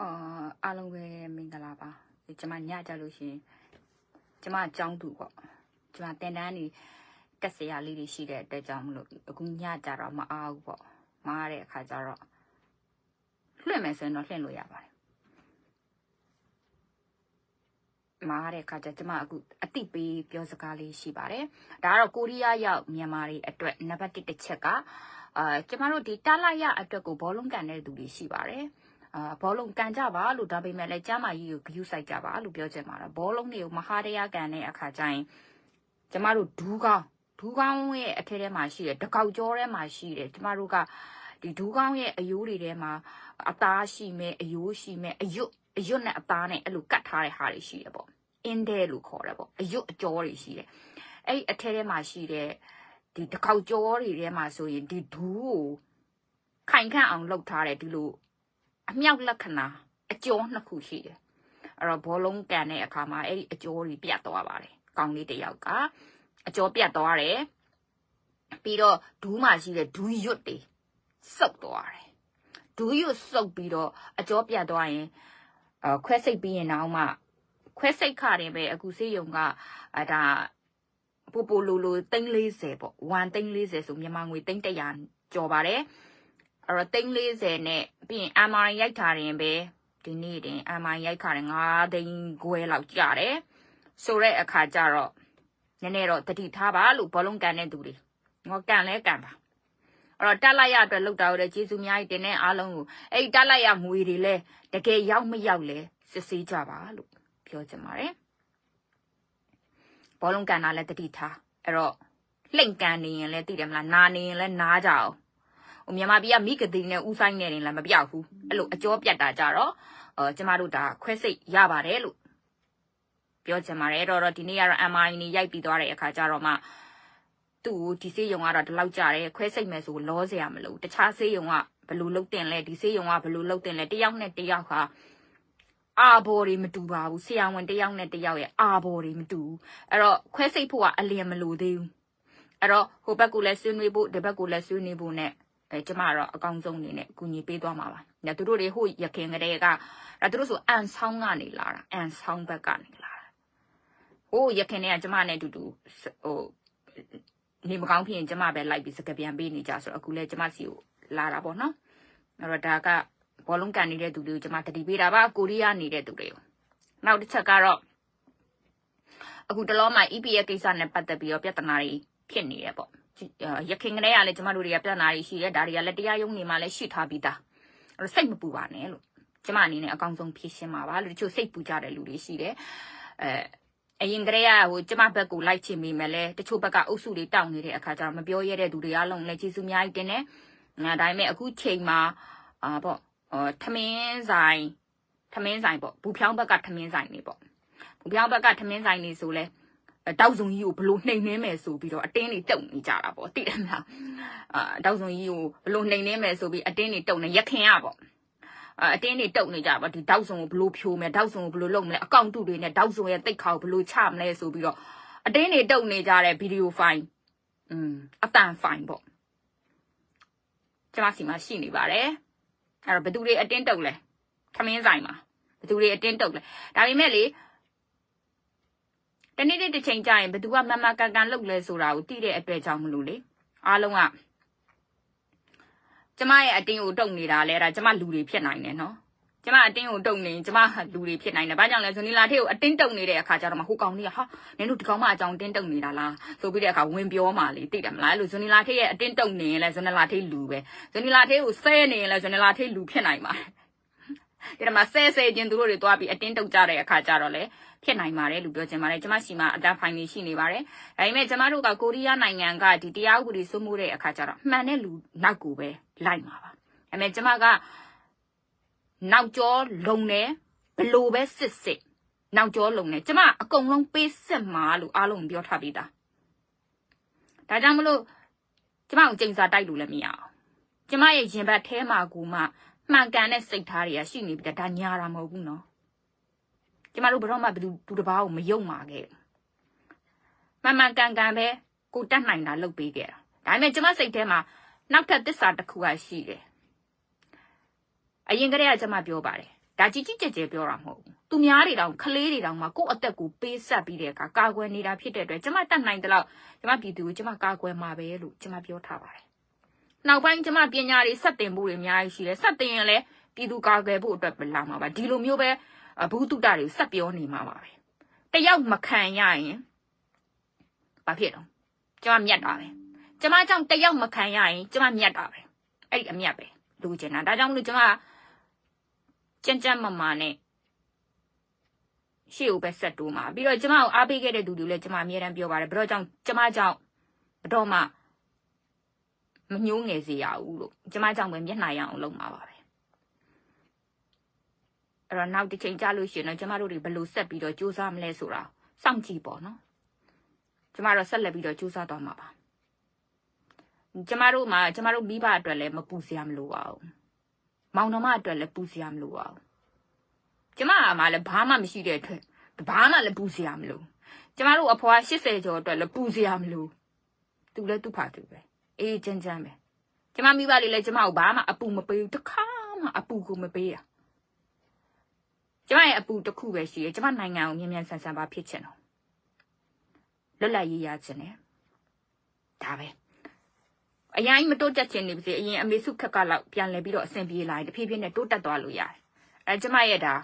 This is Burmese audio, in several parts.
အာအားလုံးပဲမင်္ဂလာပါဒီကျမညကြလို့ရှရင်ကျမအကြောင်းသူပေါ့ကျမတင်တန်းနေတက်စရာလေးတွေရှိတဲ့အတွက်ကြောင့်မလို့အခုညကြတော့မအားဘူးပေါ့မအားတဲ့အခါကျတော့လွှင့်မယ်ဆိုရင်တော့လွှင့်လို့ရပါတယ်မအားတဲ့အခါကျကျမအခုအတိပေးပြောစကားလေးရှိပါတယ်ဒါကတော့ကိုရီးယားရောက်မြန်မာတွေအတွက်နံပါတ်1တစ်ချက်ကအာကျမတို့ဒီတာလာရအတွက်ကိုဘောလုံးကန်တဲ့သူတွေရှိပါတယ် အာဘောလုံးကန်ကြပါလို့ဒါပေမဲ့လည်းကျမကြီးကိုဂယူးဆိုင်ကြပါလို့ပြောချင်ပါတယ်ဘောလုံးတွေကိုမဟာတရားကန်တဲ့အခါကျရင်ကျမတို့ဒူးကောင်းဒူးကောင်းရဲ့အထက်ထဲမှာရှိတယ်တကောက်ကြောထဲမှာရှိတယ်ကျမတို့ကဒီဒူးကောင်းရဲ့အယိုးတွေထဲမှာအသားရှိမယ်အယိုးရှိမယ်အယွတ်အယွတ်နဲ့အသားနဲ့အဲ့လိုကတ်ထားတဲ့ဟာတွေရှိတယ်ပေါ့အင်းတဲလို့ခေါ်တယ်ပေါ့အယွတ်အကြောတွေရှိတယ်အဲ့ဒီအထက်ထဲမှာရှိတဲ့ဒီတကောက်ကြောတွေထဲမှာဆိုရင်ဒီဒူးကိုခိုင်ခန့်အောင်လှုပ်ထားတယ်ဒီလို အမြောက်လက္ခဏာအကျော်နှစ်ခုရှိတယ်အဲ့တော့ဘောလုံးကန်တဲ့အခါမှာအဲ့ဒီအကျော်တွေပြတ်သွားပါတယ်ကောင်းလေးတစ်ယောက်ကအကျော်ပြတ်သွားတယ်ပြီးတော့ဒူးမှာရှိတဲ့ဒူးရွတ်တွေစုပ်သွားတယ်ဒူးရွတ်စုပ်ပြီးတော့အကျော်ပြတ်သွားရင်အခွဲစိတ်ပြီးရင်တော့မှခွဲစိတ်ခတယ်ပဲအခုစေးရုံကအဒါပူပူလိုလို340ပေါ့1 340ဆိုမြန်မာငွေ300ကျော်ပါတယ် အဲ့တော့340နဲ့ပြီးရင် MRI ရိုက်ထားရင်ပဲဒီနေ့တင် MRI ရိုက်ခါတယ်9သိန်းခွဲလောက်ကြတယ်ဆိုတဲ့အခါကျတော့နည်းနည်းတော့တတိထားပါလို့ဘောလုံးကန်တဲ့သူတွေငေါကန်လဲကန်ပါအဲ့တော့တက်လိုက်ရအတွက်လောက်တာရတဲ့ကျေးဇူးများကြီးတင်တဲ့အားလုံးကိုအဲ့ဒီတက်လိုက်ရငွေတွေလဲတကယ်ရောက်မရောက်လဲစစ်ဆေးကြပါလို့ပြောချင်ပါတယ်ဘောလုံးကန်တာလဲတတိထားအဲ့တော့လှိမ့်ကန်နေရင်လဲသိတယ်မလားနာနေရင်လဲနားကြအောင် ဟိုမြန်မာပြည်ကမိကတိနဲ့ဥဆိုင်နေတယ်လည်းမပြောက်ဘူးအဲ့လိုအကျော်ပြတ်တာကြတော့အော်ကျမတို့ဒါခွဲစိတ်ရပါတယ်လို့ပြောချင်ပါတယ်အဲ့တော့ဒီနေ့ကတော့ MRI နေရိုက်ပြီးသွားတဲ့အခါကျတော့မှသူ့ကိုဒီစေးရုံကတော့ဒီလောက်ကြတယ်ခွဲစိတ်မယ်ဆိုလောစရာမလိုတခြားစေးရုံကဘယ်လိုလုပ်တင်လဲဒီစေးရုံကဘယ်လိုလုပ်တင်လဲတယောက်နဲ့တယောက်ဟာအာဘော်တွေမတူပါဘူးဆရာဝန်တယောက်နဲ့တယောက်ရဲ့အာဘော်တွေမတူဘူးအဲ့တော့ခွဲစိတ်ဖို့ကအလျင်မလိုသေးဘူးအဲ့တော့ဟိုဘက်ကလည်းဆွေးနွေးဖို့ဒီဘက်ကလည်းဆွေးနွေးဖို့ ਨੇ အဲကျမကတော့အကောင်းဆုံးအနေနဲ့အကူအညီပေးသွားမှာပါ။ညသူတို့တွေဟိုရခင်ကလေးကဒါသူတို့ဆိုအန်ဆောင်းကနေလာတာအန်ဆောင်းဘက်ကနေလာတာ။ဟိုရခင်တွေကကျမနဲ့အတူတူဟိုနေမကောင်းဖြစ်ရင်ကျမပဲလိုက်ပြီးစကပြန်ပေးနေကြဆိုတော့အခုလဲကျမစီကိုလာတာပေါ့နော်။အဲ့တော့ဒါကဘောလုံးကန်နေတဲ့သူတွေကိုကျမတတိပေးတာပါကိုရီးယားနေတဲ့သူတွေကို။နောက်တစ်ချက်ကတော့အခုတလောမှာ EPA ကိစ္စနဲ့ပတ်သက်ပြီးတော့ပြဿနာတွေဖြစ်နေတယ်ပေါ့ ရခင်ကလေးကလည်းကျမတို့တွေကပြဿနာတွေရှိတယ်ဒါတွေကလည်းတရားရုံးနေမှာလည်းရှိထားပြီးသားအဲ့တော့စိတ်မပူပါနဲ့လို့ကျမအနေနဲ့အကောင်းဆုံးဖြေရှင်းပါပါလို့တချို့စိတ်ပူကြတဲ့လူတွေရှိတယ်အဲအရင်ကတည်းကဟိုကျမဘက်ကိုလိုက်ချင်မိမယ်လဲတချို့ဘက်ကအုပ်စုတွေတောင်းနေတဲ့အခါကျတော့မပြောရတဲ့သူတွေအားလုံးလည်းကျေးဇူးအများကြီးတင်တယ်ငါဒါပေမဲ့အခုချိန်မှာအာပေါ့ဟောထမင်းဆိုင်ထမင်းဆိုင်ပေါ့ဘူဖြောင်းဘက်ကထမင်းဆိုင်နေပေါ့ဘူဖြောင်းဘက်ကထမင်းဆိုင်နေဆိုလဲ တောက်စုံကြီးကိုဘလို့နှိမ်နှင်းမယ်ဆိုပြီးတော့အတင်းတွေတုံနေကြတာပေါ့သိတယ်မလားအာတောက်စုံကြီးကိုဘလို့နှိမ်နှင်းမယ်ဆိုပြီးအတင်းတွေတုံနေရခင်ရပေါ့အတင်းတွေတုတ်နေကြပါဒီတောက်ဆုံကိုဘလို့ဖြိုးမယ်တောက်ဆုံကိုဘလို့လုပ်မလဲအကောင့်တုတွေနဲ့တောက်ဆုံရဲ့တိတ်ခါကိုဘလို့ချမလဲဆိုပြီးတော့အတင်းတွေတုတ်နေကြတဲ့ဗီဒီယိုဖိုင်อืมအတန်ဖိုင်ပေါ့ကျွန်မစီမှာရှိနေပါတယ်အဲ့တော့ဘယ်သူတွေအတင်းတုတ်လဲခမင်းဆိုင်မှာဘယ်သူတွေအတင်းတုတ်လဲဒါပေမဲ့လေ တနေ့တစ်ချိန်ကြာရင်ဘသူကမမကန်ကန်လုပ်လဲဆိုတာကိုသိတဲ့အတွက်ကြောင့်မလို့လေအားလုံးကကျမရဲ့အတင်းကိုတုံနေတာလဲဒါကျမလူတွေဖြစ်နိုင်တယ်နော်ကျမအတင်းကိုတုံနေကျမလူတွေဖြစ်နိုင်တယ်။ဘာကြောင့်လဲဆိုနီလာထေးကိုအတင်းတုံနေတဲ့အခါကျတော့မှဟိုကောင်ကြီးကဟာနင်တို့ဒီကောင်မအကြောင်းတင်းတုံနေတာလားဆိုပြီးတဲ့အခါဝင်ပြောမှလေသိတယ်မလားအဲ့လိုဇွန်နီလာထေးရဲ့အတင်းတုံနေရင်လဲဇွန်နီလာထေးလူပဲဇွန်နီလာထေးကိုဆဲနေရင်လဲဇွန်နီလာထေးလူဖြစ်နိုင်ပါတယ် ဒီမှာဆဲဆဲချင်းသူတို့တွေသွားပြီးအတင်းတုတ်ကြတဲ့အခါကျတော့လေဖြစ်နိုင်ပါတယ်လို့ပြောချင်ပါတယ်ကျမရှိမှအတန်းဖိုင်နေရှိနေပါတယ်ဒါပေမဲ့ကျမတို့ကကိုရီးယားနိုင်ငံကဒီတရားဥပဒေစိုးမိုးတဲ့အခါကျတော့မှန်တဲ့လူနောက်ကိုပဲလိုက်မှာပါဒါပေမဲ့ကျမကနောက်ကျောလုံနေဘလို့ပဲစစ်စစ်နောက်ကျောလုံနေကျမအကုန်လုံးပေးစစ်မှာလို့အားလုံးပြောထားပြီးသားဒါကြောင့်မလို့ကျမကိုချိန်စာတိုက်လို့လည်းမရအောင်ကျမရဲ့ရင်ဘတ်ထဲမှာကူမှ မှန်ကန်တဲ့စိတ်ထားတွေကရှိနေပြီဒါညာတာမဟုတ်ဘူးနော်ကျမတို့ဘယ်တော့မှဘယ်သူသူတစ်ပါးကိုမယုံပါခဲ့မှန်မှန်ကန်ကန်ပဲကိုတတ်နိုင်တာလုပ်ပေးခဲ့တာဒါပေမဲ့ကျမစိတ်ထဲမှာနောက်ထပ်သစ္စာတစ်ခုကရှိတယ်အရင်ကတည်းကကျမပြောပါတယ်ဒါကြီးကြီးကျယ်ကျယ်ပြောတာမဟုတ်ဘူးသူများတွေတောင်ခလေးတွေတောင်မှကိုယ့်အသက်ကိုပေးဆက်ပြီးတဲ့အခါကာကွယ်နေတာဖြစ်တဲ့အတွက်ကျမတတ်နိုင်တဲ့လောက်ကျမပြည်သူကိုကျမကာကွယ်မှာပဲလို့ကျမပြောထားပါတယ် နောက်ပိုင်းကျမပညာတွေဆက်တင်ဖို့တွေအများကြီးရှိတယ်ဆက်တင်ရင်လည်းပြည်သူကာကွယ်ဖို့အတွက်ပဲလာမှာပါဒီလိုမျိုးပဲဘူးတုတတွေဆက်ပြောနေမှာပါပဲတယောက်မခံရရင်ဘာဖြစ်တော့ကျမမြတ်တာပဲကျမကြောင့်တယောက်မခံရရင်ကျမမြတ်တာပဲအဲ့ဒီအမြတ်ပဲလူကျင်တာဒါကြောင့်မလို့ကျမကြမ်းကြမ်းမမာနဲ့ရှေ့ကိုပဲဆက်တိုးမှာပြီးတော့ကျမကိုအားပေးခဲ့တဲ့သူတွေလည်းကျမအမြဲတမ်းပြောပါတယ်ဘယ်တော့ကြောင့်ကျမကြောင့်ဘယ်တော့မှ မညှိုးငယ်စေရဘူးလို့ကျမကြောင့်ပဲမျက်နှာရအောင်လုပ်မှာပါပဲအဲ့တော့နောက်တစ်ချိန်ကြာလို့ရှိရင်တော့ကျမတို့တွေဘယ်လိုဆက်ပြီးတော့စူးစမ်းမလဲဆိုတာစောင့်ကြည့်ပေါ့နော်ကျမတို့ဆက်လက်ပြီးတော့စူးစမ်းသွားမှာပါကျမတို့မှာကျမတို့မိဘအတွက်လည်းမပူစရာမလိုပါဘူးမောင်နှမအတွက်လည်းပူစရာမလိုပါဘူးကျမကမှလည်းဘာမှမရှိတဲ့အတွက်ဘာမှလည်းပူစရာမလိုကျမတို့အဖွား80ကျော်အတွက်လည်းပူစရာမလိုသူလည်းသူ့ဖာသူပဲ အေးချမ်းချမ်းပဲကျမမိဘလေးလည်းကျမကိုဘာမှအပူမပေးဘူးတခါမှအပူကိုမပေးရကျမရဲ့အပူတစ်ခုပဲရှိရကျမနိုင်ငံကိုမြင်မြန်ဆန်ဆန်ပါဖြစ်ချင်တော့လွတ်လပ်ရေးရချင်တယ်ဒါပဲအရင်မတိုးတက်ချင်နေပါစေအရင်အမေစုခက်ကလောက်ပြန်လဲပြီးတော့အဆင်ပြေလာရင်တဖြည်းဖြည်းနဲ့တိုးတက်သွားလို့ရတယ်အဲကျမရဲ့ဒါ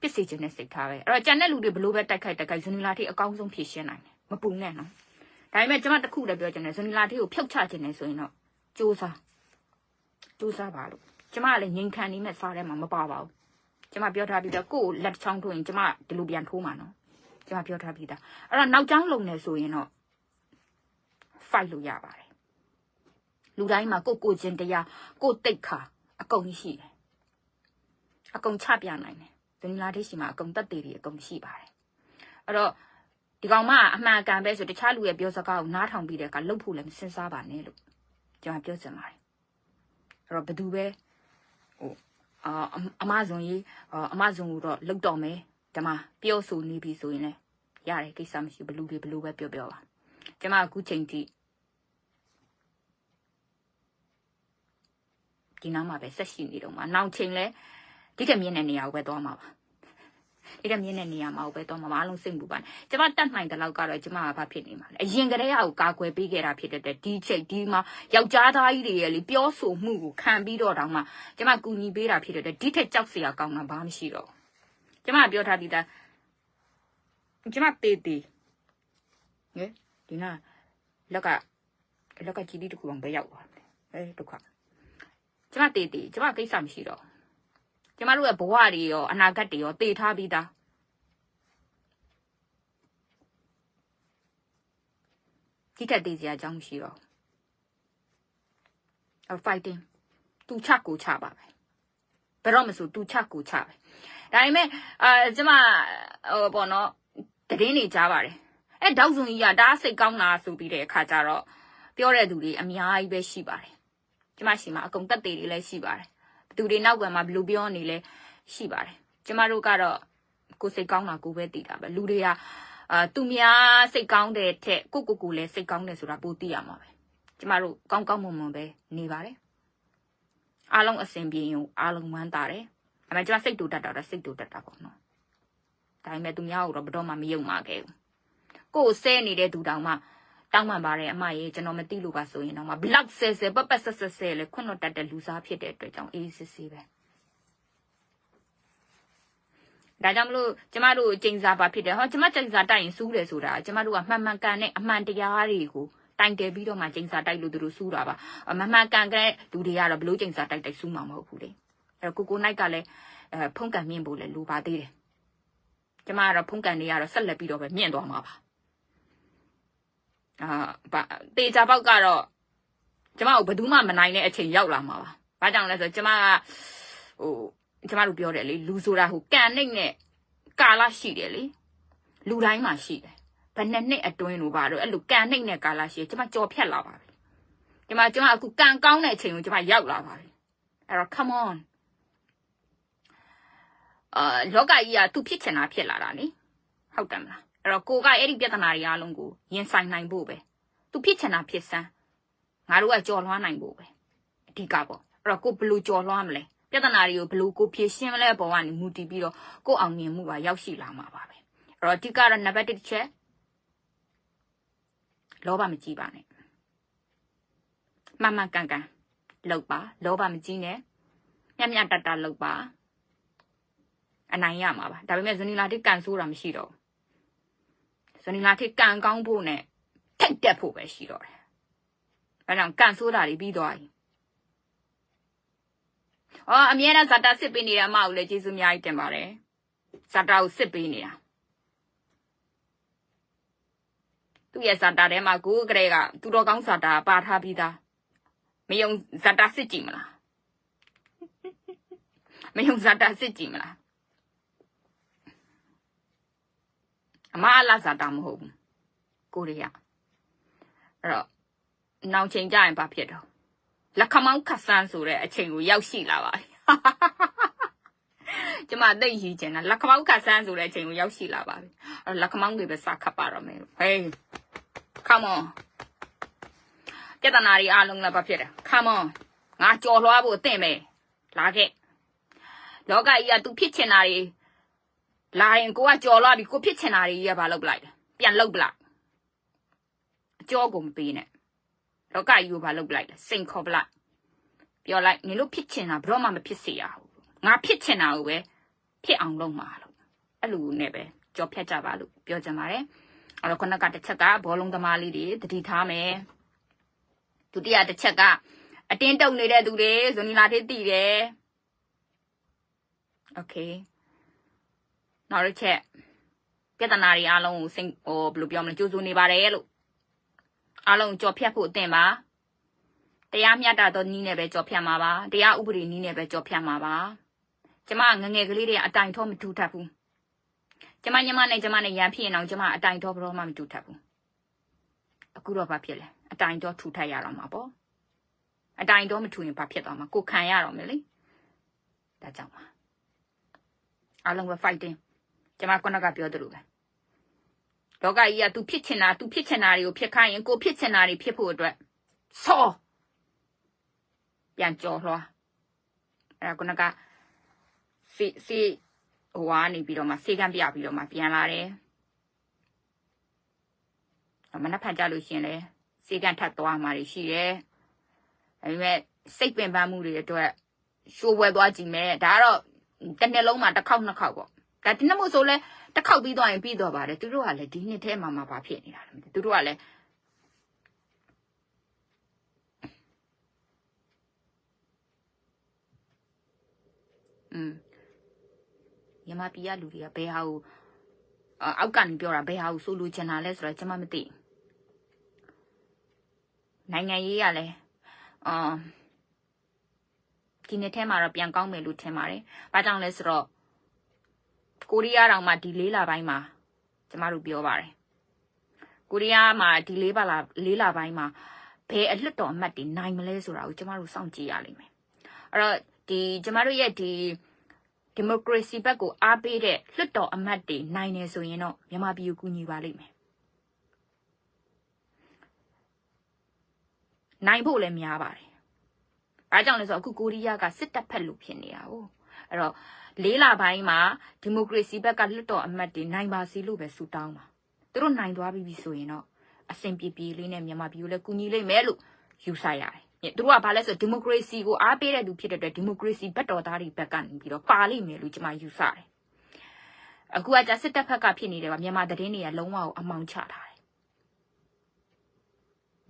ပစ်စီခြင်းနဲ့စိတ်ထားပဲအဲ့တော့ကြံတဲ့လူတွေဘလို့ပဲတိုက်ခိုက်တိုက်ခိုက်ဇနီလာထိအကောင်းဆုံးဖြည့်ရှင်းနိုင်တယ်မပူနဲ့နော် ဒါပေမဲ့ကျမတခုလည်းပြောချင်တယ်ဇနီလာထိကိုဖြုတ်ချခြင်းနဲ့ဆိုရင်တော့စူးစားစူးစားပါလို့ကျမကလည်းငြိမ်ခံနေမဲ့စားထဲမှာမပါပါဘူးကျမပြောထားပြီးတော့ကိုယ်လက်ချောင်းထိုးရင်ကျမဒီလိုပြန်ထိုးမှာနော်ကျမပြောထားပြီးသားအဲ့တော့နောက်ကျောင်းလုံနေဆိုရင်တော့ fight လို့ရပါတယ်လူတိုင်းမှာကိုကိုချင်းတရားကိုတိတ်ခါအကုန်ရှိတယ်အကုန်ချပြနိုင်တယ်ဇနီလာတိရှိမှာအကုန်တက်သေးတွေအကုန်ရှိပါတယ်အဲ့တော့ ဒီကောင်မအမှန်ကန်ပဲဆိုတခြားလူရဲ့ပြောစကားကိုနားထောင်ပြီးတဲ့အခါလှုပ်ဖို့လည်းမစဉ်းစားပါနဲ့လို့ကျွန်တော်ပြောချင်ပါတယ်အဲ့တော့ဘသူပဲဟိုအာအမဇွန်ကြီးအမဇွန်ကိုတော့လှုပ်တော့မယ်ဒီမှာပြောဆိုနေပြီဆိုရင်လည်းရတယ်ကိစ္စမရှိဘလူတွေဘလူပဲပြောပြောပါကျွန်မအခုချိန်ထိဒီနောက်မှာပဲဆက်ရှိနေတော့မှာနောက်ချိန်လဲဒီကမြင့်တဲ့နေရာကိုပဲသွားမှာပါ ဒီကမြင့်တဲ့နေရာမှာပဲသွားမှာပါအလုံးစိတ်ပူပါကျမတတ်နိုင်တဲ့လောက်ကတော့ကျမကဘာဖြစ်နေမှာလဲအရင်ကတည်းကကိုကာကွယ်ပေးခဲ့တာဖြစ်တဲ့အတွက်ဒီချိန်ဒီမှာယောက်ျားသားကြီးတွေရဲ့လေပြောဆိုမှုကိုခံပြီးတော့တောင်မှကျမကူညီပေးတာဖြစ်တဲ့အတွက်ဒီထက်ကြောက်စရာကောင်းတာဘာမှမရှိတော့ကျမပြောထားပြီးသားကျမတေးတေးဟဲ့ဒီနာလက်ကလက်ကကြီးလေးတစ်ခုအောင်ပဲရောက်သွားတယ်အဲဒုက္ခကျမတေးတေးကျမကိစ္စမရှိတော့ ကျမတို့ရဲ့ဘဝတွေရောအနာဂတ်တွေရောတည်ထားပြီးသားဒီထက်တည်စရာအကြောင်းမရှိတော့အ fighting သူချကိုချပါပဲဘယ်တော့မဆိုသူချကိုချပဲဒါပေမဲ့အာကျမဟိုပေါ့နော်တည်င်းနေကြပါတယ်အဲတောက်စုံကြီးကဒါစိတ်ကောင်းတာဆိုပြီးတဲ့အခါကျတော့ပြောတဲ့သူတွေအများကြီးပဲရှိပါတယ်ကျမရှိမှာအကုန်တက်သေးတွေလည်းရှိပါတယ် သူတွေနောက်ကွယ်မှာဘယ်လိုပြောနေလဲရှိပါတယ်ကျမတို့ကတော့ကိုစိတ်ကောင်းတာကိုပဲသိတာပဲလူတွေကအာသူများစိတ်ကောင်းတဲ့ထက်ကိုကိုကိုလည်းစိတ်ကောင်းတယ်ဆိုတာပိုသိရမှာပဲကျမတို့ကောင်းကောင်းမွန်မွန်ပဲနေပါတယ်အားလုံးအဆင်ပြေရင်အားလုံးဝမ်းသာတယ်အမေကျမစိတ်တူတတ်တာစိတ်တူတတ်တာပေါ့နော်ဒါပေမဲ့သူများကတော့ဘယ်တော့မှမယုံပါခဲ့ဘူးကိုယ်ဆဲနေတဲ့သူတောင်မှ တောင်းပန်ပါတယ်အမရေကျွန်တော်မသိလို့ပါဆိုရင်တော့မဘလောက်ဆဲဆဲပပဆက်ဆက်ဆဲလေခွန်းတော့တတ်တဲ့လူစားဖြစ်တဲ့အတွက်ကြောင့်အေးစစ်စစ်ပဲဒါကြောင့်မလို့ကျမတို့ကျိန်စာပါဖြစ်တယ်ဟောကျမကျိန်စာတိုက်ရင်စူးတယ်ဆိုတာကျမတို့ကမှန်မှန်ကန်တဲ့အမှန်တရားတွေကိုတိုင်တယ်ပြီးတော့မှကျိန်စာတိုက်လို့သူတို့စူးတာပါမမှန်ကန်တဲ့လူတွေကတော့ဘလို့ကျိန်စာတိုက်တိုက်စူးမှာမဟုတ်ဘူးလေအဲကိုကိုနိုင်ကလည်းအဲဖုန်ကန်မြင့်ဖို့လည်းလိုပါသေးတယ်ကျမကတော့ဖုန်ကန်နေရတော့ဆက်လက်ပြီးတော့ပဲမြင့်သွားမှာပါ အာတေချာပေါက်ကတော့ကျမကိုဘယ်သူမှမနိုင်တဲ့အချိန်ရောက်လာမှာပါ။ဘာကြောင့်လဲဆိုတော့ကျမကဟိုကျမတို့ပြောတယ်လေလူဆိုတာဟိုကန်နှိမ့်နဲ့ကာလရှိတယ်လေလူတိုင်းမှာရှိတယ်။ဘယ်နှစ်နှစ်အတွင်းလို့ပါတော့အဲ့လိုကန်နှိမ့်နဲ့ကာလရှိတယ်ကျမကြော်ဖြတ်လာပါပြီ။ကျမကျမအခုကန်ကောင်းတဲ့အချိန်ကိုကျမရောက်လာပါပြီ။အဲ့တော့ come on အာလောကကြီးကသူဖြစ်ချင်တာဖြစ်လာတာလေ။ဟုတ်တယ်မလား အဲ့တော့ကိုကအဲ့ဒီပြဿနာတွေအားလုံးကိုရင်ဆိုင်နိုင်ဖို့ပဲသူဖြစ်ချင်တာဖြစ်စမ်းငါတို့ကကြော်လွှားနိုင်ဖို့ပဲအဓိကပေါ့အဲ့တော့ကိုဘယ်လိုကြော်လွှားမလဲပြဿနာတွေကိုဘယ်လိုကိုဖြေရှင်းမလဲအပေါ်ကနေမူတည်ပြီးတော့ကိုယ့်အောင်မြင်မှုကရောက်ရှိလာမှာပါပဲအဲ့တော့အဓိကတော့နံပါတ်1တစ်ချက်လောဘမကြီးပါနဲ့မှန်မှန်ကန်ကန်လောက်ပါလောဘမကြီးနဲ့မြတ်မြတ်တတလောက်ပါအနိုင်ရမှာပါဒါပေမဲ့ဇနီလာတိကန်ဆိုးတာမရှိတော့ဘူး ဇနီလာတိကန်ကောင်းဖို့နဲ့ထိုက်တက်ဖို့ပဲရှိတော့တယ်အဲကြောင့်ကန်ဆိုးတာတွေပြီးသွားပြီအော်အမြဲတမ်းဇာတာစစ်ပေးနေတဲ့အမကိုလည်းကျေးဇူးအများကြီးတင်ပါတယ်ဇာတာကိုစစ်ပေးနေတာသူ့ရဲ့ဇာတာထဲမှာကိုယ်ကလေးကသူတော်ကောင်းဇာတာပါထားပြီးသားမယုံဇာတာစစ်ကြည့်မလားမယုံဇာတာစစ်ကြည့်မလား အမအလားဇာတာမဟုတ်ဘူးကိုရီးယားအဲ့တော့နောက်ချိန်ကြရင်ဘာဖြစ်တော့လက်ခမောင်းခတ်ဆန်းဆိုတဲ့အချိန်ကိုရောက်ရှိလာပါပြီကျမသိရည်ချင်တာလက်ခမောင်းခတ်ဆန်းဆိုတဲ့အချိန်ကိုရောက်ရှိလာပါပြီအဲ့တော့လက်ခမောင်းတွေပဲစခတ်ပါတော့မယ်ဟေး come on ပြဿနာတွေအားလုံးလည်းဘာဖြစ်တယ် come on ငါကြော်လွှားဖို့အသင့်ပဲလာခဲ့လောကကြီးက तू ဖြစ်ချင်တာတွေ လာရင်ကိုကကြော်လာပြီကိုဖြစ်ချင်တာတွေကြီးကဘာလုပ်ပလိုက်ပြန်လုပ်ပလိုက်အကျော်ကိုမပေးနဲ့လောကကြီးကိုဘာလုပ်ပလိုက်စိန်ခေါ်ပလိုက်ပြောလိုက်နင်တို့ဖြစ်ချင်တာဘရောမှမဖြစ်စေရဘူးငါဖြစ်ချင်တာကိုပဲဖြစ်အောင်လုပ်မှာလို့အဲ့လိုနဲ့ပဲကြော်ဖြတ်ကြပါလို့ပြောချင်ပါတယ်အဲ့တော့ခုနကတစ်ချက်ကဘောလုံးသမားလေးတွေတတိထားမယ်ဒုတိယတစ်ချက်ကအတင်းတုံနေတဲ့သူတွေဇွန်နီလာတိတည်တယ် okay နောက်တစ်ချက်ပြဿနာတွေအားလုံးကိုစိတ်ဟိုဘယ်လိုပြောမလဲကြိုးစိုးနေပါတယ်လို့အားလုံးကြော်ဖြတ်ဖို့အသင့်ပါတရားမျှတသောနည်းနဲ့ပဲကြော်ဖြတ်မှာပါတရားဥပဒေနည်းနဲ့ပဲကြော်ဖြတ်မှာပါကျမငငယ်ကလေးတွေအတိုင်ထောမထူထပ်ဘူးကျမညမနဲ့ကျမနဲ့ရန်ဖြစ်ရင်တော့ကျမအတိုင်ထောဘယ်တော့မှမထူထပ်ဘူးအခုတော့ဘာဖြစ်လဲအတိုင်တော့ထူထပ်ရတော့မှာပေါ့အတိုင်တော့မထူရင်ဘာဖြစ်သွားမှာကိုခံရတော့မယ်လေဒါကြောင့်ပါအားလုံးပဲ fighting ကျမခုနကပြောသလိုပဲလောကကြီးက तू ဖြစ်ချင်တာ तू ဖြစ်ချင်တာတွေကိုဖြစ်ခိုင်းရင်ကိုဖြစ်ချင်တာတွေဖြစ်ဖို့အတွက်ဆောပြန်ကြော်လွှားအဲ့ဒါခုနကစီစီဟိုကနေပြီးတော့မှစေကန်းပြပြီးတော့မှပြန်လာတယ်မနက်ဖန်ကြလို့ရှင်လေစေကန်းထပ်သွားမှရှိတယ်ဒါပေမဲ့စိတ်ပင်ပန်းမှုတွေအတွက်ရှိုးပွဲသွားကြည့်မယ်ဒါကတော့တစ်နှစ်လုံးမှာတစ်ခေါက်နှစ်ခေါက်ပေါ့ ဒါဒီနှစ်မို့ဆိုလဲတစ်ခေါက်ပြီးသွားရင်ပြီးတော့ပါတယ်သူတို့ကလည်းဒီနှစ်ထဲမှာမှဘာဖြစ်နေတာလဲသူတို့ကလည်းอืมယမပီရလူတွေကဘယ်ဟာကိုအောက်ကနေပြောတာဘယ်ဟာကိုဆိုလိုချင်တာလဲဆိုတော့ကျွန်မမသိနိုင်ငံရေးကလည်းအာဒီနှစ်ထဲမှာတော့ပြန်ကောင်းမယ်လို့ထင်ပါတယ်။ဘာကြောင့်လဲဆိုတော့ ကိုရီးယားတောင်မှဒီလေးလပိုင်းမှာကျမတို့ပြောပါတယ်။ကိုရီးယားမှာဒီလေးပါလာလေးလပိုင်းမှာဘယ်အလွတ်တော်အမတ်တွေနိုင်မလဲဆိုတာကိုကျမတို့စောင့်ကြည့်ရလိမ့်မယ်။အဲ့တော့ဒီကျမတို့ရဲ့ဒီဒီမိုကရေစီဘက်ကိုအားပေးတဲ့လွတ်တော်အမတ်တွေနိုင်နေဆိုရင်တော့မြန်မာပြည်ကိုကူညီပါလိမ့်မယ်။နိုင်ဖို့လည်းများပါတယ်။ဘာကြောင့်လဲဆိုတော့အခုကိုရီးယားကစစ်တပ်ဖက်လို့ဖြစ်နေတာ哦။ အဲ့တော့လေးလပိုင်းမှာဒီမိုကရေစီဘက်ကလွတ်တော်အမတ်တွေနိုင်ပါစီလို့ပဲဆူတောင်းပါ။သူတို့နိုင်သွားပြီဆိုရင်တော့အဆင်ပြေပြေလေးနဲ့မြန်မာပြည်ကိုလည်းကူညီလိမ့်မယ်လို့ယူဆရတယ်။သူတို့ကဘာလဲဆိုဒီမိုကရေစီကိုအားပေးတဲ့သူဖြစ်တဲ့အတွက်ဒီမိုကရေစီဘက်တော်သားတွေဘက်ကနေပြီးတော့ပါလိမ့်မယ်လို့ကျွန်မယူဆတယ်။အခုကကြစစ်တပ်ဘက်ကဖြစ်နေတယ်ပါမြန်မာသတင်းတွေကလုံးဝအမောင်ချထားတယ်။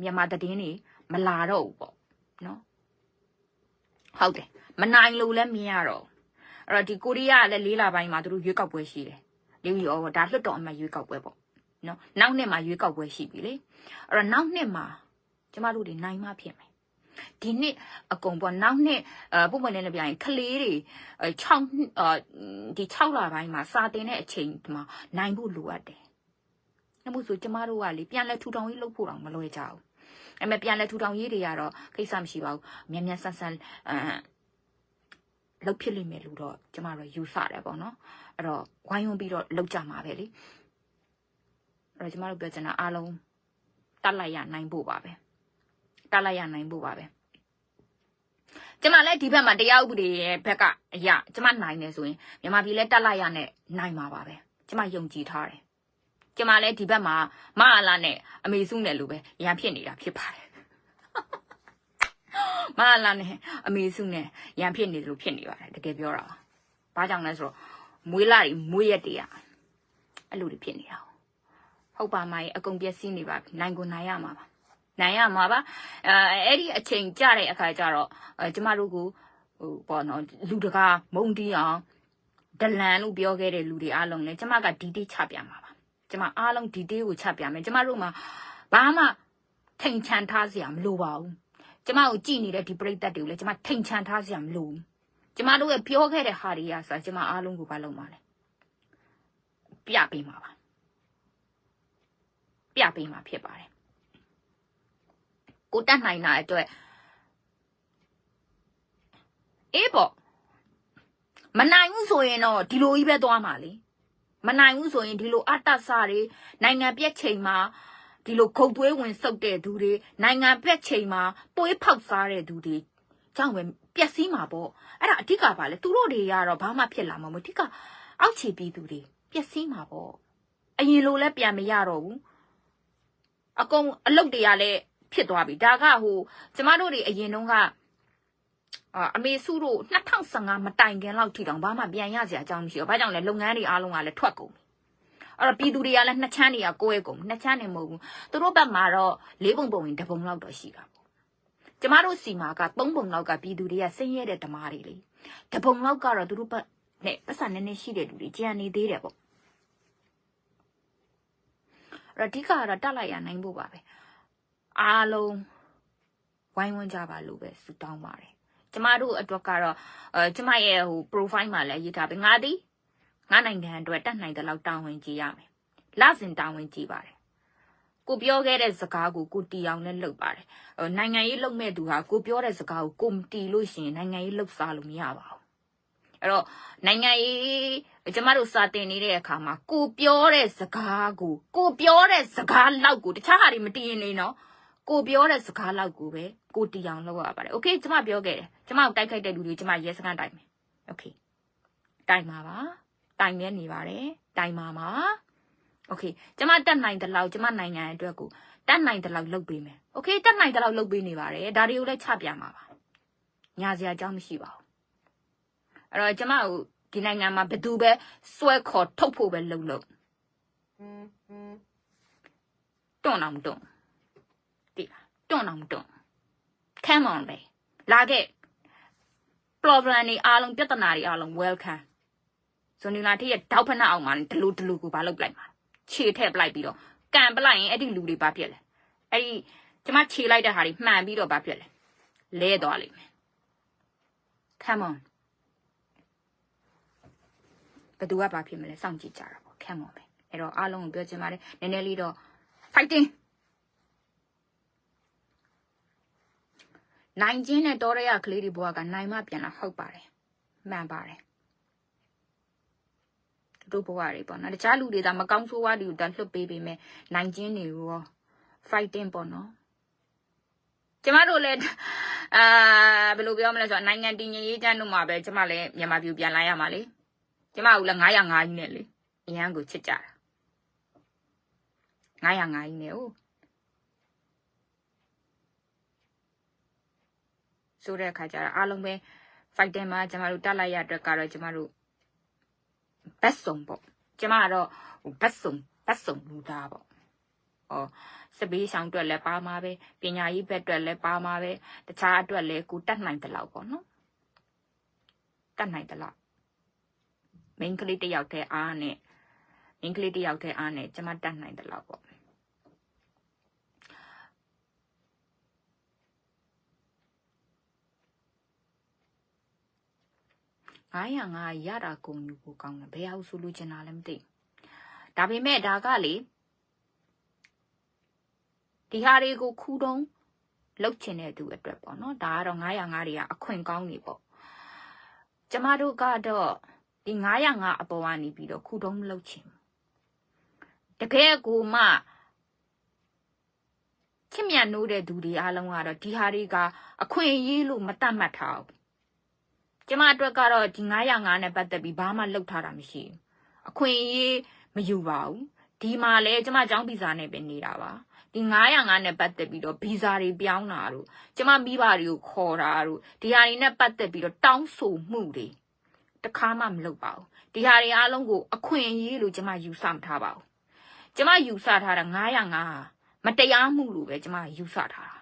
မြန်မာသတင်းတွေမလာတော့ဘူးပေါ့နော်ဟုတ်တယ်မနိုင်လို့လည်းမရတော့ အဲ့တော့ဒီကိုရီးယားကလည်းလေးလပိုင်းမှာသူတို့ရွေးကောက်ပွဲရှိတယ်လေးရောဒါလွတ်တော်အမှရွေးကောက်ပွဲပေါ့နော်နောက်နှစ်မှာရွေးကောက်ပွဲရှိပြီလေအဲ့တော့နောက်နှစ်မှာကျမတို့တွေနိုင်မှဖြစ်မယ်ဒီနှစ်အကုန်ပေါ့နောက်နှစ်အပုံမှန်လည်းပြရင်ကလေးတွေ6အာဒီ6လပိုင်းမှာစာတင်တဲ့အချိန်မှာနိုင်ဖို့လိုအပ်တယ်။ဒါမို့ဆိုကျမတို့ကလေပြန်လဲထူထောင်ရေးလုပ်ဖို့တော့မလွယ်ကြဘူးအမေပြန်လဲထူထောင်ရေးတွေကတော့ကိစ္စမရှိပါဘူးမြန်မြန်ဆန်ဆန်အမ် လောက်ဖြစ်လိမ့်မယ်လို့တော့ကျမတို့ယူဆတယ်ပေါ့နော်အဲ့တော့ဝိုင်းဝန်းပြီးတော့လောက်ကြမှာပဲလေအဲ့တော့ကျမတို့ပြောချင်တာအားလုံးတတ်လိုက်ရနိုင်ဖို့ပါပဲတတ်လိုက်ရနိုင်ဖို့ပါပဲကျမလည်းဒီဘက်မှာတရားဥပဒေရဲ့ဘက်ကအရာကျမနိုင်တယ်ဆိုရင်မြန်မာပြည်လည်းတက်လိုက်ရနဲ့နိုင်မှာပါပဲကျမယုံကြည်ထားတယ်ကျမလည်းဒီဘက်မှာမဟာလာနဲ့အမေစုနဲ့လိုပဲရန်ဖြစ်နေတာဖြစ်ပါတယ် မဟာလာနဲ့အမေစုနဲ့ရန်ဖြစ်နေတယ်လို့ဖြစ်နေပါတယ်တကယ်ပြောတာဘာကြောင့်လဲဆိုတော့မွေးလာတွေမွေးရက်တွေကအဲ့လိုတွေဖြစ်နေတာဟုတ်ပါမရဲ့အကုန်ပြည့်စည်နေပါပြီနိုင်ကိုနိုင်ရမှာပါနိုင်ရမှာပါအဲအဲ့ဒီအချိန်ကြတဲ့အခါကျတော့အဲကျမတို့ကဟိုပေါ့နော်လူတကာမုံတီးအောင်ဒလန်လို့ပြောခဲ့တဲ့လူတွေအားလုံးလည်းကျမကဒီတိချပြမှာပါကျမအားလုံးဒီတေးကိုချပြမယ်ကျမတို့မှာဘာမှထိန်ချန်ထားစရာမလိုပါဘူး ကျမကိုကြည်နေတဲ့ဒီပြိတ္တတွေကိုလည်းကျမထိန်ချန်ထားစရာမလိုဘူးကျမတို့ရဲ့ပြောခဲ့တဲ့ဟာတွေကဆိုကျမအားလုံးကိုဘာလုပ်မှာလဲပြပေးမှာပါပြပေးမှာဖြစ်ပါတယ်ကိုတတ်နိုင်တာအတွက်အေးပေါ့မနိုင်ဘူးဆိုရင်တော့ဒီလိုကြီးပဲသွားမှာလေမနိုင်ဘူးဆိုရင်ဒီလိုအတ္တဆတွေနိုင်ငံပြက်ချိန်မှာ ဒီလိုခုတ်သွေးဝင်စုပ်တဲ့သူတွေနိုင်ငံပြက်ချိန်မှာပွေးဖောက်စားတဲ့သူတွေကြောင့်ပဲပျက်စီးမှာပေါ့အဲ့ဒါအဓိကပါလေသူတို့တွေကတော့ဘာမှဖြစ်လာမှာမဟုတ်အဓိကအောက်ခြေပြည်သူတွေပျက်စီးမှာပေါ့အရင်လိုလဲပြန်မရတော့ဘူးအကုန်အလုတ်တွေကလည်းဖြစ်သွားပြီဒါကဟိုကျမတို့တွေအရင်တုန်းကအမေစုတို့2015မတိုင်ခင်လောက်ထိတောင်ဘာမှပြန်ရစရာအကြောင်းမရှိဘူး။ဘာကြောင့်လဲလုပ်ငန်းတွေအားလုံးကလည်းထွက်ကုန်ပြီ။ အဲ့တော့ပြည်သူတွေကလည်းနှစ်ချမ်းတွေကကိုယ်ကုန်နှစ်ချမ်းနေမဟုတ်ဘူး။သူတို့ဘက်မှာတော့လေးပုံပုံရင်တစ်ပုံလောက်တော့ရှိတာပေါ့။ကျမတို့စီမာကသုံးပုံလောက်ကပြည်သူတွေကဆင်းရဲတဲ့ဓမားတွေလေ။တစ်ပုံလောက်ကတော့သူတို့ဘက်နဲ့ပတ်စံနည်းနည်းရှိတဲ့လူတွေကြံနေသေးတယ်ပေါ့။အဲ့တော့အဓိကကတော့တက်လိုက်ရနိုင်ဖို့ပါပဲ။အားလုံးဝိုင်းဝန်းကြပါလို့ပဲဆုတောင်းပါတယ်ကျမတို့အတွက်ကတော့အဲကျမရဲ့ဟို profile မှာလည်းရေးထားပြီငါသည် ငါနိုင်ငံအတွက်တတ်နိုင်တဲ့လောက်တာဝန်ကြီးရမယ်လစဉ်တာဝန်ကြီးပါတယ်ကိုပြောခဲ့တဲ့စကားကိုကိုတီအောင်နဲ့လှုပ်ပါတယ်နိုင်ငံရေးလှုပ်မဲ့သူဟာကိုပြောတဲ့စကားကိုကိုမတီလို့ရှိရင်နိုင်ငံရေးလှုပ်စားလို့မရပါဘူးအဲ့တော့နိုင်ငံရေးကျမတို့စာတင်နေတဲ့အခါမှာကိုပြောတဲ့စကားကိုကိုပြောတဲ့စကားလောက်ကိုတခြားဟာတွေမတီးရင်နေနော်ကိုပြောတဲ့စကားလောက်ကိုပဲကိုတီအောင်လုပ်ရပါတယ်။ Okay ကျမပြောခဲ့တယ်။ကျမကိုတိုက်ခိုက်တဲ့လူတွေကျမရဲစခန်းတိုက်မယ်။ Okay တိုက်မှာပါ။ တိုင်မြဲနေပါတယ်တိုင်ပါပါโอเคကျမတက်နိုင်တဲ့လောက်ကျမနိုင်ငံအတွက်ကိုတက်နိုင်တဲ့လောက်လုပ်ပေးမယ်โอเคတက်နိုင်တဲ့လောက်လုပ်ပေးနေပါတယ်ဒါတွေကိုလည်းချပြမှာပါညာစရာအကြောင်းမရှိပါဘူးအဲ့တော့ကျမကိုဒီနိုင်ငံမှာဘယ်သူပဲစွဲခေါ်ထုတ်ဖို့ပဲလုပ်လို့တွန်းအောင်တွန်းတိလားတွန်းအောင်တွန်း come on ပဲလာခဲ့ problem တွေအားလုံးပြဿနာတွေအားလုံး welcome ဇွန်နီလာတိရဲ့တောက်ဖက်နှက်အောင်မှာဒလူဒလူကိုဘာလုပ်လိုက်မှာခြေထည့်ပလိုက်ပြီးတော့ကန်ပလိုက်ရင်အဲ့ဒီလူတွေဘာဖြစ်လဲအဲ့ဒီကျမခြေလိုက်တဲ့ဟာတွေမှန်ပြီးတော့ဘာဖြစ်လဲလဲသွားလိမ့်မယ် come on ဘသူကဘာဖြစ်မလဲစောင့်ကြည့်ကြတာပေါ့ come on ပဲအဲ့တော့အားလုံးကိုပြောချင်ပါတယ်နည်းနည်းလေးတော့ fighting နိုင်ချင်းနဲ့တော်ရရကလေးတွေဘဝကနိုင်မှပြန်လာဟုတ်ပါတယ်မှန်ပါတယ် တို့ဘဝတွေပေါ့နော်တခြားလူတွေဒါမကောင်းဆိုးဝါးတွေကိုဒါလွတ်ပေးပေးမယ်နိုင်ချင်းတွေရော fighting ပေါ့နော်ကျမတို့လည်းအာဘယ်လိုပြောမလဲဆိုတော့နိုင်ငံတည်ငြိမ်ရေးချမ်းတို့မှာပဲကျမလည်းမြန်မာပြည်ပြန်လာရမှာလေကျမကလည်း905ကြီးနဲ့လေအရန်ကိုချစ်ကြတာ905ကြီးနဲ့ဟုတ်ဆိုတဲ့အခါကျတော့အားလုံးပဲ fighter မှာကျမတို့တက်လိုက်ရအတွက်ကတော့ကျမတို့ ဘက်စုံပေါ့ကျမကတော့ဘက်စုံဘက်စုံလူသားပေါ့ဟောစပေးဆောင်အတွက်လည်းပါမှာပဲပညာရေးဘက်အတွက်လည်းပါမှာပဲတခြားအတွက်လည်းကိုတတ်နိုင်တယ်လို့ပေါ့နော်တတ်နိုင်တယ်လို့မိန်းကလေးတယောက်တည်းအားနဲ့မိန်းကလေးတယောက်တည်းအားနဲ့ကျမတတ်နိုင်တယ်လို့ပေါ့ 900ငါရတာကုန်ယူဖို့ကောင်းတယ်ဘယ်အောင်ဆိုလူချင်တာလည်းမသိဒါပေမဲ့ဒါကလေဒီဟာတွေကိုခူးတုံးလုတ်ချင်တဲ့သူအတွက်ပေါ့နော်ဒါကတော့905တွေကအခွင့်ကောင်းနေပေါ့ကျမတို့ကတော့ဒီ905အပေါ်ကနေပြီးတော့ခူးတုံးမလုတ်ချင်တကယ်ကိုမှချချစ်မြတ်နိုးတဲ့သူတွေအားလုံးကတော့ဒီဟာတွေကအခွင့်အရေးလို့မတတ်မှတ်ထားဘူး ကျမအတွက်ကတော့ဒီ905နဲ့ပတ်သက်ပြီးဘာမှလှုပ်ထားတာမရှိဘူးအခွင့်အရေးမယူပါဘူးဒီမှာလဲကျမចောင်းဗီဇာနဲ့ပဲနေတာပါဒီ905နဲ့ပတ်သက်ပြီးတော့ဗီဇာတွေပြောင်းတာတို့ကျမမိဘတွေကိုခေါ်တာတို့ဒီဟာတွေနဲ့ပတ်သက်ပြီးတော့တောင်းဆိုမှုတွေတခါမှမလုပ်ပါဘူးဒီဟာတွေအားလုံးကိုအခွင့်အရေးလို့ကျမယူဆမထားပါဘူးကျမယူဆထားတာ905မတရားမှုလို့ပဲကျမယူဆထားတာ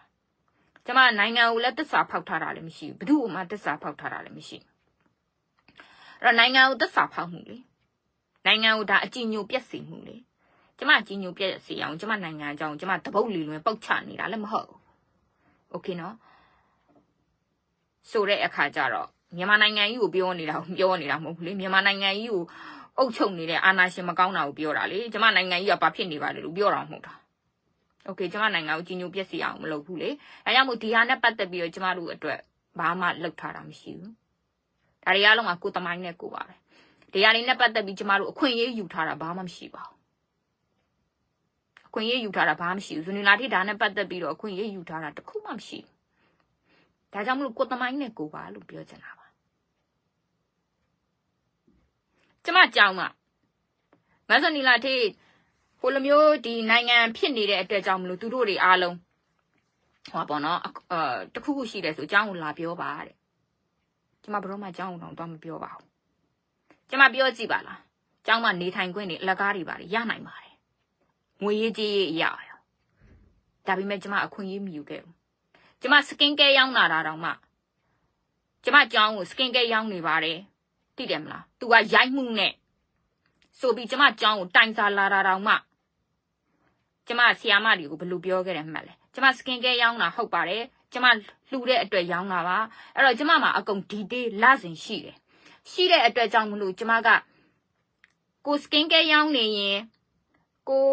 ကျမနိုင်ငံကိုလည်းတစ္ဆာဖောက်ထားတာလည်းမရှိဘူးဘယ်သူ့မှတစ္ဆာဖောက်ထားတာလည်းမရှိဘူးအဲ့တော့နိုင်ငံကိုတစ္ဆာဖောက်မှုလေနိုင်ငံကိုဒါအကြည်ညိုပြက်စီမှုလေကျမကြီးညိုပြက်စီအောင်ကျမနိုင်ငံအကြောင်းကျမတပုတ်လီလွင်ပုတ်ချနေတာလည်းမဟုတ်ဘူးโอเคနော်ဆိုတဲ့အခါကျတော့မြန်မာနိုင်ငံကြီးကိုပြောနေတာကိုပြောနေတာမဟုတ်ဘူးလေမြန်မာနိုင်ငံကြီးကိုအုပ်ချုပ်နေတဲ့အာဏာရှင်မကောင်းတာကိုပြောတာလေကျမနိုင်ငံကြီးကဘာဖြစ်နေပါလဲလို့ပြောတာမဟုတ်တာ โอเคကျမနိုင်ငံကိုကြီးညိုပြက်စီအောင်မလုပ်ဘူးလေအဲကြောင့်မို့ဒီဟာနဲ့ပတ်သက်ပြီးတော့ကျမတို့အတွက်ဘာမှလုပ်ထားတာမရှိဘူးဒါတွေအားလုံးကကိုယ်တမိုင်းနဲ့ကိုပါပဲဒီဟာလေးနဲ့ပတ်သက်ပြီးကျမတို့အခွင့်အရေးယူထားတာဘာမှမရှိပါဘူးအခွင့်အရေးယူထားတာဘာမှမရှိဘူးဇူနီလာတိဒါနဲ့ပတ်သက်ပြီးတော့အခွင့်အရေးယူထားတာတခုမှမရှိဘူးဒါကြောင့်မလို့ကိုယ်တမိုင်းနဲ့ကိုပါလို့ပြောချင်တာပါကျမကြောင်းကမဆနီလာတိ ဟိုလိုမျိုးဒီနိုင်ငံဖြစ်နေတဲ့အတွက်ကြောင့်မလို့သူတို့တွေအားလုံးဟောပေါ့နော်အဲတခုခုရှိတယ်ဆိုအကြောင်းကိုလာပြောပါတဲ့ကျမဘယ်တော့မှအကြောင်းကိုတော့တော့မပြောပါဘူးကျမပြောကြည့်ပါလားကျောင်းမှာနေထိုင်ခွင့်တွေအလကားတွေပါရနိုင်ပါတယ်ငွေရေးကြေးရေးအရာရောဒါပေမဲ့ကျမအခွင့်အရေးမယူခဲ့ဘူးကျမစကင်ကဲရောင်းလာတာတော့မှကျမကျောင်းကိုစကင်ကဲရောင်းနေပါတယ်သိတယ်မလားသူကရိုက်မှုနဲ့ဆိုပြီးကျမကျောင်းကိုတိုင်စာလာတာတော့မှ ကျမဆီယာမတွေကိုဘယ်လိုပြောခဲ့တယ်မှတ်လဲကျမစကင်ကဲရောင်းတာဟုတ်ပါတယ်ကျမလှူတဲ့အတွက်ရောင်းတာပါအဲ့တော့ကျမမှာအကုန်ဒီတေးလစဉ်ရှိတယ်ရှိတဲ့အတွက်ကြောင့်မလို့ကျမကကိုစကင်ကဲရောင်းနေရင်ကို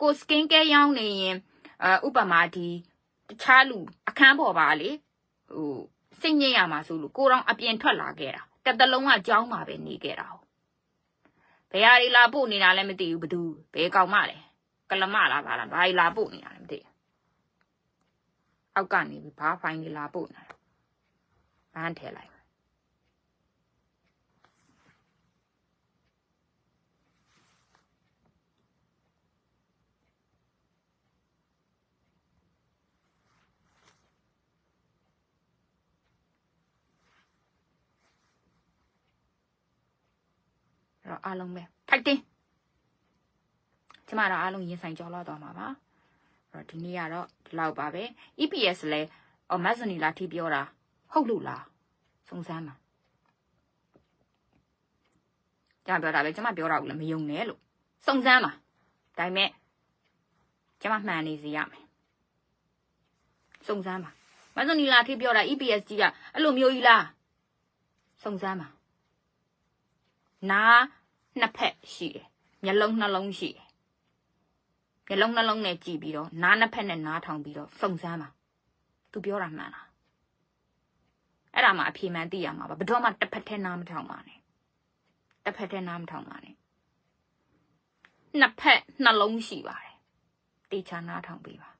ကိုစကင်ကဲရောင်းနေရင်အဥပမာဒီတခြားလူအခန်းပေါ်ပါလေဟိုစိတ်ညစ်ရမှာဆိုလို့ကိုတော့အပြင်ထွက်လာခဲ့တာတတလုံးကကြောင်းမှာပဲနေခဲ့တာ ဘယ်ဟာတွေလာပို့နေတာလဲမသိဘူးဘသူဘယ်ကောင်မလဲကလမလားပါလားဘာတွေလာပို့နေတာလဲမသိဘူးအောက်ကနေပြီးဘာဖိုင်တွေလာပို့နေတာပန်းထည့်လိုက်အဲ့ တော့အားလုံးပဲထိုက်တင်ကျမတို့အားလုံးရင်ဆိုင်ကြောလာတော့မှာပါအဲ့တော့ဒီနေ့ကတော့ဒီလောက်ပါပဲ EPS လဲအော်မက်ဆနီလာထိပြောတာဟုတ်လို့လားစုံစမ်းပါကျမပြောတာပဲကျမပြောတာကိုလည်းမယုံနဲ့လို့စုံစမ်းပါဒါပေမဲ့ကျမမှန်နေစီရမယ်စုံစမ်းပါမဇွန်နီလာထိပြောတာ EPS ကြီးကအဲ့လိုမျိုးကြီးလားစုံစမ်းပါနား နှစ်ဖက်ရှိတယ်မျက်လုံးနှလုံးရှိတယ်မျက်လုံးနှလုံးနဲ့ကြည့်ပြီးတော့နားနှစ်ဖက်နဲ့နားထောင်ပြီးတော့စုံစမ်းပါသူပြောတာမှန်လားအဲ့ဒါမှအဖြေမှန်သိရမှာပါဘယ်တော့မှတစ်ဖက်ထဲနားမထောင်ပါနဲ့တစ်ဖက်ထဲနားမထောင်ပါနဲ့နှစ်ဖက်နှလုံးရှိပါတယ်တေချာနားထောင်ပေးပါ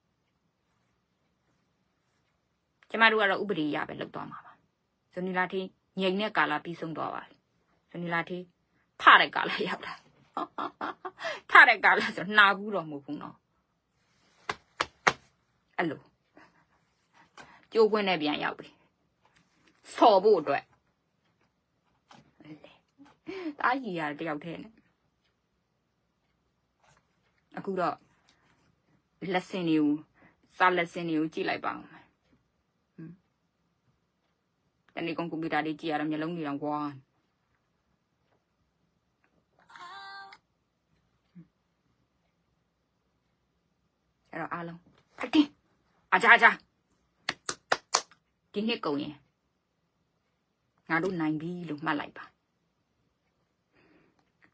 ကျမတို့ကတော့ဥပဒေရပဲလုပ်သွားမှာပါဇနီလာတီငြိမ်တဲ့ကာလပြီးဆုံးသွားပါပြီဇနီလာတီ ထတဲ့ကာလရောက်တာထတဲ့ကာလဆိုနှာဘူးတော့မဟုတ်ဘူးနော်အဲ့လိုကြိုးခွင်းနဲ့ပြန်ရောက်ပြီဆော်ဖို့အတွက်တားကြီးရတယောက်တည်းနဲ့အခုတော့လက်စင်တွေကိုစာလက်စင်တွေကိုကြည့်လိုက်ပါဦးမယ်တနေ့ကွန်ပျူတာလေးကြည့်ရတော့မျက်လုံးတွေတော့ကွာ အဲ့တော့အားလုံးဖိုက်တင်အကြအကြဒီနှစ်ကုန်ရင်ငါတို့နိုင်ပြီလို့မှတ်လိုက်ပါ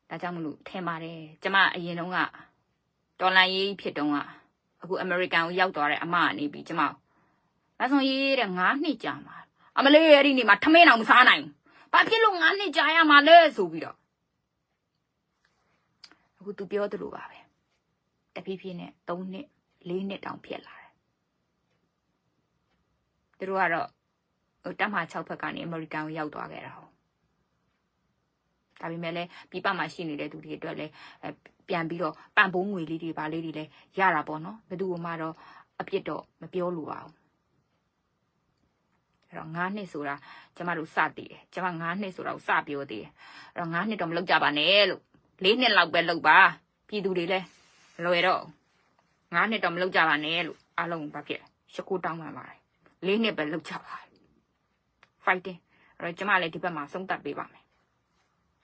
ဒါကြောင့်မလို့ထဲပါတယ်ကျမအရင်တုန်းကဒေါ်လာရေးဖြစ်တုန်းကအခုအမေရိကန်ကိုရောက်သွားတဲ့အမကနေပြီးကျမမဆုံရေးတဲ့9နှစ်ကြာမှာအမလေးအဲ့ဒီနေမှာထမင်းအောင်မစားနိုင်ဘာဖြစ်လို့9နှစ်ကြာရမှာလဲဆိုပြီးတော့အခု तू ပြောသလိုပါပဲတဖြည်းဖြည်းနဲ့3နှစ် 4နှစ်တောင်ဖြစ်လာတယ်သူတို့ကတော့ဟိုတက်မှ6ဘက်ကနေအမေရိကန်ကိုရောက်သွားခဲ့တာဟုတ်ဒါပေမဲ့လည်းပြပမှာရှိနေတဲ့သူတွေအတွက်လည်းအဲပြန်ပြီးတော့ပံ့ပိုးငွေလေးတွေပါလေးတွေလည်းရတာပေါ့နော်ဘယ်သူမှတော့အပြစ်တော့မပြောလို့ပါဘူးအဲ့တော့9နှစ်ဆိုတာကျမတို့စတည်တယ်ကျမ9နှစ်ဆိုတာကိုစပြောသေးတယ်အဲ့တော့9နှစ်တော့မလုပ်ကြပါနဲ့လို့၄နှစ်လောက်ပဲလုပ်ပါပြည်သူတွေလည်းလွယ်တော့ 9နှစ်တော့မလုပ်ကြပါနဲ့လို့အားလုံးဘာဖြစ်လဲရှကူတောင်းပန်ပါတယ်၄နှစ်ပဲလုပ်ကြပါ fighting အဲ့တော့ကျမလည်းဒီဘက်မှာဆုံးသက်ပေးပါမယ်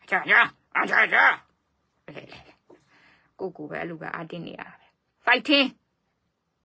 အချာချာအချာချာကိုကိုပဲအဲ့လိုပဲအတင်းနေရတာပဲ fighting